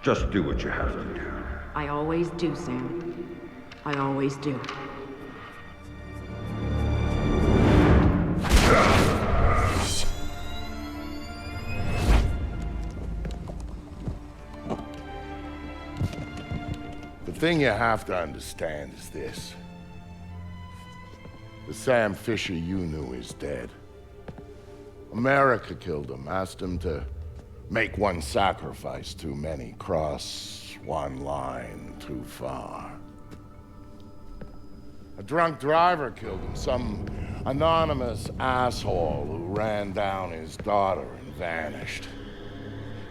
Just do what you have to do. I always do, Sam. I always do. The thing you have to understand is this. The Sam Fisher you knew is dead. America killed him, asked him to make one sacrifice too many, cross one line too far. A drunk driver killed him, some anonymous asshole who ran down his daughter and vanished.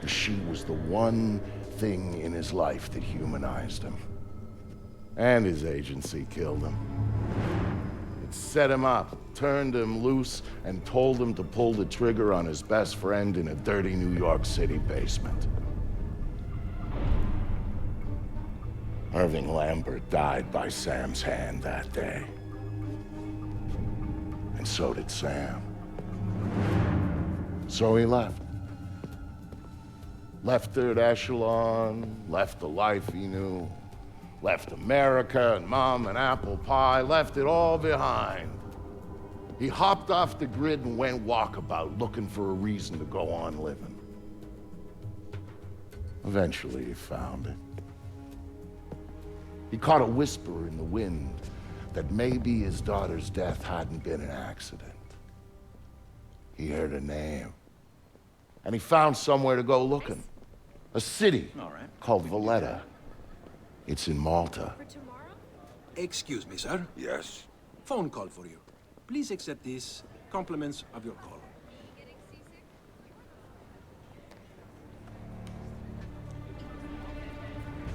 She was the one thing in his life that humanized him. And his agency killed him. It set him up, turned him loose, and told him to pull the trigger on his best friend in a dirty New York City basement. Irving Lambert died by Sam's hand that day. And so did Sam. So he left. Left third echelon, left the life he knew, left America and mom and apple pie, left it all behind. He hopped off the grid and went walkabout, looking for a reason to go on living. Eventually, he found it. He caught a whisper in the wind that maybe his daughter's death hadn't been an accident. He heard a name. And he found somewhere to go looking. A city called Valletta. It's in Malta. Excuse me, sir. Yes? Phone call for you. Please accept these compliments of your call.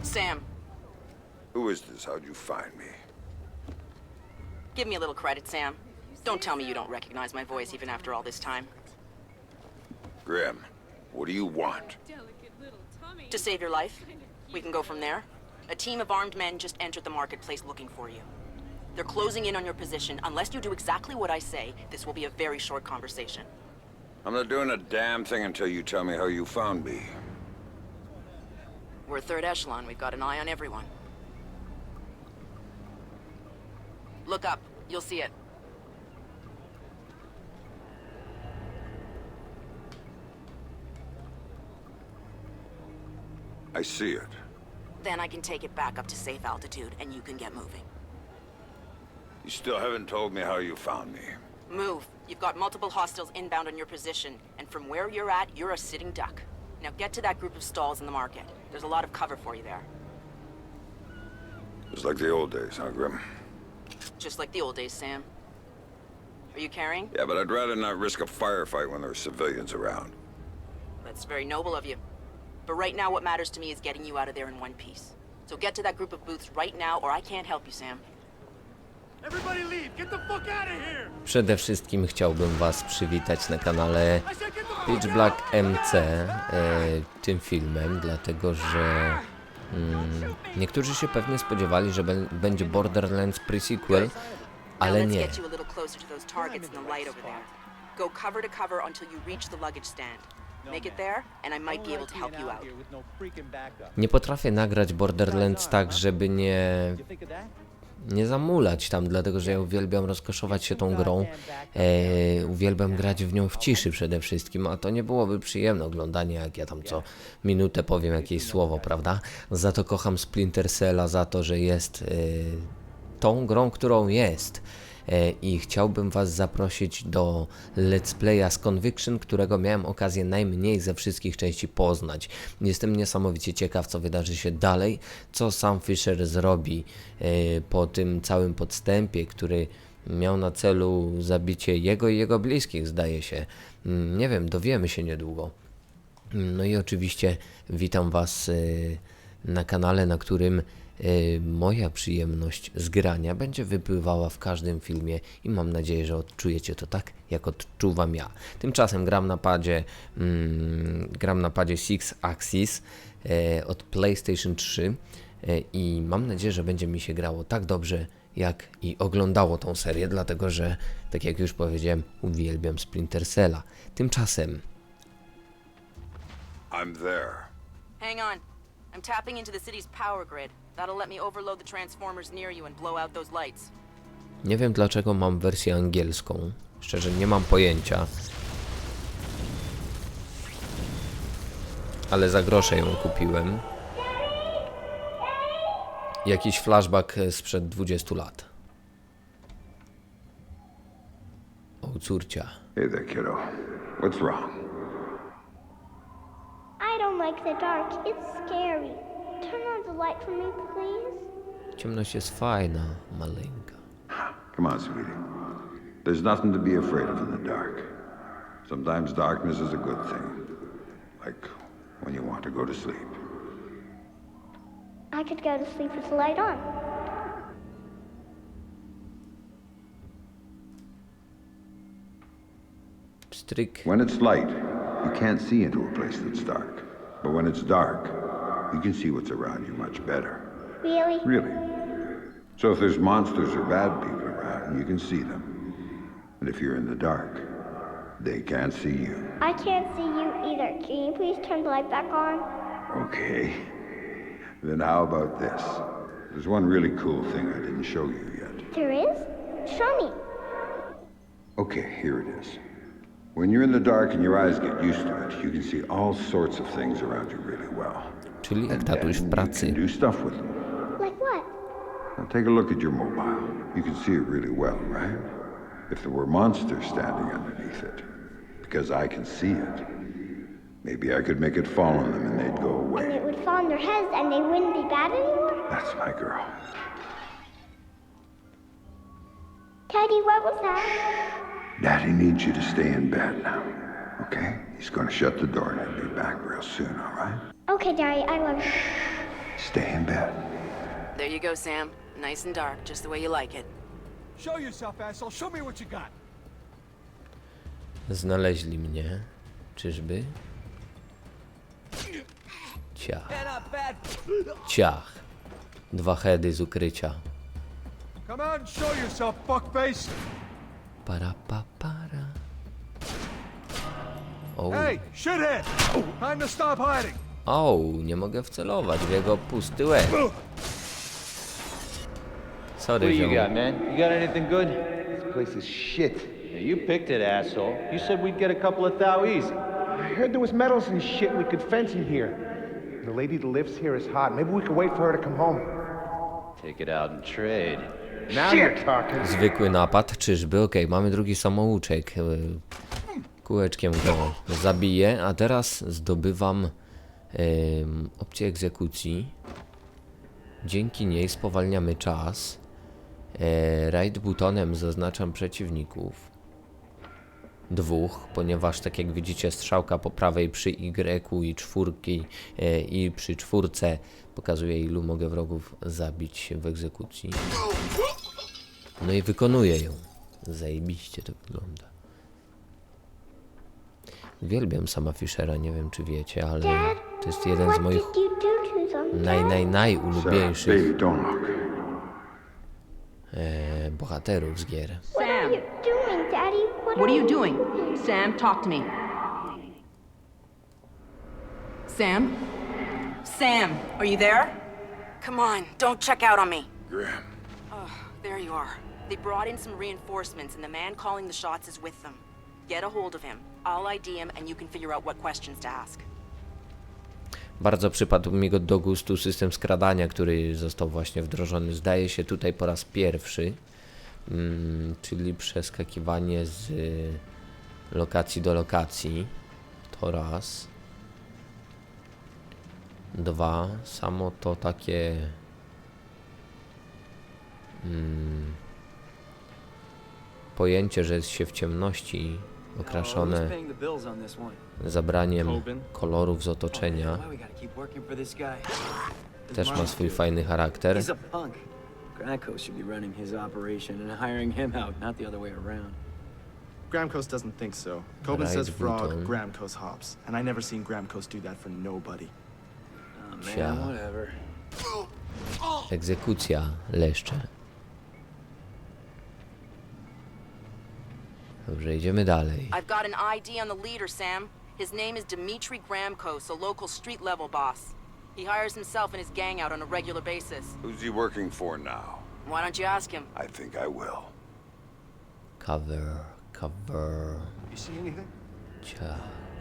Sam, Who is this? How'd you find me? give me a little credit, Sam. Don't tell me you don't recognize my voice even after all this time. Grim, what do you want? To save your life, we can go from there. A team of armed men just entered the marketplace looking for you. They're closing in on your position. Unless you do exactly what I say, this will be a very short conversation. I'm not doing a damn thing until you tell me how you found me. We're third echelon. We've got an eye on everyone. Look up. You'll see it. I see it. Then I can take it back up to safe altitude, and you can get moving. You still haven't told me how you found me. Move. You've got multiple hostiles inbound on your position, and from where you're at, you're a sitting duck. Now get to that group of stalls in the market. There's a lot of cover for you there. It's like the old days, huh, Grim? Just like the old days, Sam. Are you carrying? Yeah, but I'd rather not risk a firefight when there are civilians around. That's very noble of you. But right now, what matters to me is getting you out of there in one piece. So get to that group of booths right now, or I can't help you, Sam. Przede wszystkim chciałbym Was przywitać na kanale Pitch Black MC e, tym filmem, dlatego że mm, niektórzy się pewnie spodziewali, że będzie Borderlands pre-sequel, ale nie. Nie potrafię nagrać Borderlands tak, żeby nie nie zamulać tam, dlatego że ja uwielbiam rozkoszować się tą grą. E, uwielbiam grać w nią w ciszy przede wszystkim, a to nie byłoby przyjemne oglądanie, jak ja tam co minutę powiem jakieś słowo, prawda? Za to kocham Splinter Cella, za to, że jest e, tą grą, którą jest. E, I chciałbym Was zaprosić do Let's Playa z Conviction, którego miałem okazję najmniej ze wszystkich części poznać. Jestem niesamowicie ciekaw, co wydarzy się dalej, co sam Fisher zrobi e, po tym całym podstępie, który miał na celu zabicie jego i jego bliskich, zdaje się. Mm, Nie wiem, dowiemy się niedługo. No i oczywiście witam Was y, na kanale, na którym y, moja przyjemność z grania będzie wypływała w każdym filmie i mam nadzieję, że odczujecie to tak, jak odczuwam ja. Tymczasem gram na padzie, mm, gram na padzie Six Axis e, od PlayStation 3 e, i mam nadzieję, że będzie mi się grało tak dobrze, jak i oglądało tą serię, dlatego że, tak jak już powiedziałem, uwielbiam Splinter Cella. Tymczasem I'm there. Hang on. I'm tapping into the city's power grid. That'll let me overload the transformers near you and blow out those lights. nie wiem dlaczego mam wersję angielską. Szczerze nie mam pojęcia. Ale za grosze ją kupiłem. Jakiś flashback sprzed 20 lat. O córcia. Hey there, kiddo. What's wrong? I don't like the dark. It's scary. Turn on the light for me, please. Ciemność jest fajna, maleńka. Come on, sweetie. There's nothing to be afraid of in the dark. Sometimes darkness is a good thing. Like when you want to go to sleep. I could go to sleep with the light on. Pstryk. When it's light, you can't see into a place that's dark. But when it's dark, you can see what's around you much better. Really? Really. So if there's monsters or bad people around, you can see them. And if you're in the dark, they can't see you. I can't see you either. Can you please turn the light back on? Okay. Then how about this? There's one really cool thing I didn't show you yet. There is? Show me. Okay, here it is. When you're in the dark and your eyes get used to it, you can see all sorts of things around you really well. Czyli jak tatuś w And you pracy. can do stuff with them. Like what? Now take a look at your mobile. You can see it really well, right? If there were monsters standing underneath it, because I can see it, maybe I could make it fall on them and they'd go away. And it would fall on their heads and they wouldn't be bad anymore? That's my girl. Teddy, what was that? Daddy needs you to stay in bed now, okay? He's gonna shut the door and he'll be back real soon, all right? Okay, Daddy, I love you. Stay in bed. There you go, Sam. Nice and dark, just the way you like it. Show yourself, asshole. Show me what you got. Znaleźli mnie. Czyżby? Ciach. Ciach. Dwa hedy z ukrycia. Come out and show yourself, fuckface. Para pa para. O, Hey, shithead. Time to stop hiding. o, nie mogę wcelować w jego pusty łeb. What do Sorry, you got, man? You got anything good? This place is shit. Yeah, you picked it, asshole. You said we'd get a couple of thou easy. I heard there was metals and shit we could fence in here. The lady that lives here is hot. Maybe we could wait for her to come home. Take it out and trade. Talking. Zwykły napad, czyżby? Okej, mamy drugi samouczek. E, Kółeczkiem go zabiję, a teraz zdobywam em, opcję egzekucji. Dzięki niej spowalniamy czas. E, right butonem zaznaczam przeciwników. Dwóch, ponieważ tak jak widzicie strzałka po prawej przy Y i czwórki e, i przy czwórce pokazuje ilu mogę wrogów zabić w egzekucji. No i wykonuję ją. Zajebiście to wygląda. Uwielbiam sama Fischera, nie wiem czy wiecie, ale to jest jeden z moich naj, naj, najulubieńszych e, bohaterów z gier. What are Sam, you doing, Daddy? What, are you doing? Sam, talk to me. Sam? Sam, are you there? Come on, don't check out on me. Graham. There you are. They brought in some reinforcements, and the man calling the shots is with them. Get a hold of him. I'll ID him, and you can figure out what questions to ask. Bardzo przypadł mi go do gustu system skradania, który został właśnie wdrożony, zdaje się tutaj po raz pierwszy, mm, czyli przeskakiwanie z y, lokacji do lokacji. To raz. Dwa, samo to takie mm, pojęcie, że jest się w ciemności okraszone zabraniem kolorów z otoczenia. Też ma swój fajny charakter. He's a punk. Granco should be running his operation and hiring him out, not the other way around. Gramcos doesn't think so. Coben Right says frog. Gramcos hops. And I never seen Gramcos do that for nobody. Oh, man, whatever. Egzekucja leszcze. Dobrze, idziemy dalej. I've got an ID on the leader, Sam. His name is Dmitri Gramkos, a local street level boss. He hires himself and his gang out on a regular basis. Who's he working for now? Why don't you ask him? I think I will. Cover, cover. You see anything? Cia.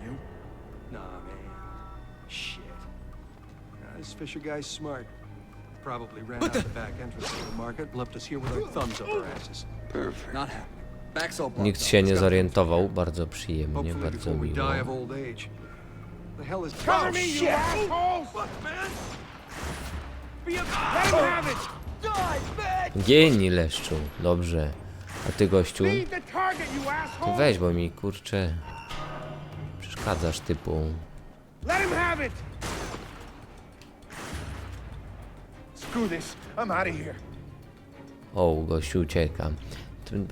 You? Nah, man. Shit. Nah, this Fisher guy's smart. Probably ran out the back entrance of the market and left us here with our thumbs up our asses. Perfect. Not happening. Nikt się nie zorientował. Bardzo przyjemnie, bardzo miło. Gieni leszczu, dobrze. A ty gościu? Ty weź, bo mi kurczę. Przeszkadzasz typu. O, gościu ucieka.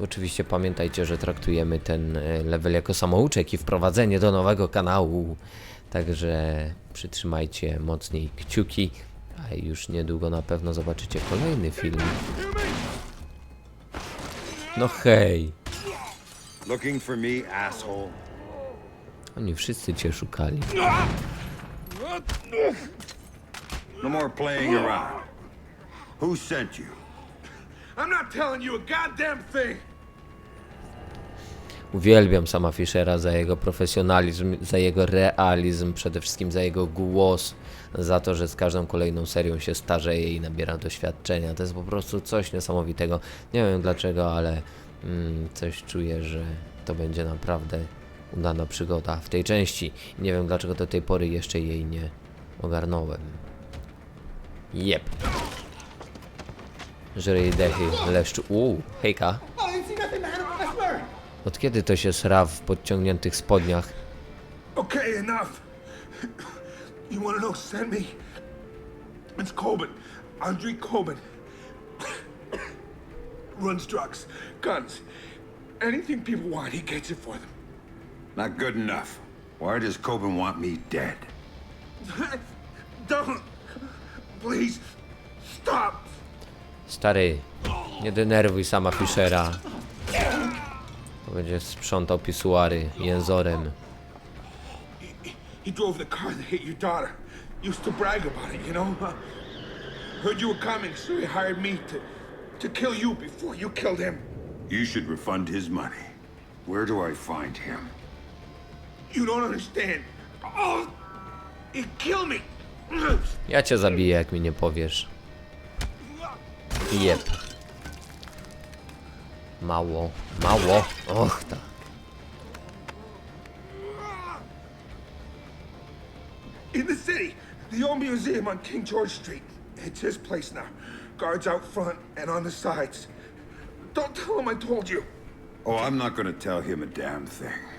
Oczywiście pamiętajcie, że traktujemy ten e, level jako samouczek i wprowadzenie do nowego kanału. Także przytrzymajcie mocniej kciuki, a już niedługo na pewno zobaczycie kolejny film. No hej, oni wszyscy cię szukali. No more playing around. Who sent you? I'm not telling you a goddamn thing! Uwielbiam sama Fischera za jego profesjonalizm, za jego realizm, przede wszystkim za jego głos, za to, że z każdą kolejną serią się starzeje i nabiera doświadczenia. To jest po prostu coś niesamowitego. Nie wiem dlaczego, ale mm, coś czuję, że to będzie naprawdę udana przygoda w tej części. Nie wiem dlaczego do tej pory jeszcze jej nie ogarnąłem. Jep. Żerej dechy, leszczu. Uuu, hejka. Od kiedy to się sra w podciągniętych spodniach? Okay, enough. You wanna know, send me? It's Coben. Andre Coben. Runs drugs, guns, anything people want, he gets it for them. Not good enough. Why does Coben want me dead? Don't. Please, stop. Stary, nie denerwuj sama Fischera. Będzie sprzątał pisuary jęzorem. He drove the car that hit your daughter. Used to brag about it, you know? Heard you were coming, so he hired me to, to kill you before you killed him. You should refund his money. Where do I find him? You don't understand. Oh, he killed me. Ja cię zabiję, jak mi nie powiesz. Jep. Mało, mało. Och, ta. In the city, the old museum on King George Street. It's his place now. Guards out front and on the sides. Don't tell him I told you. Oh, I'm not gonna tell him a damn thing.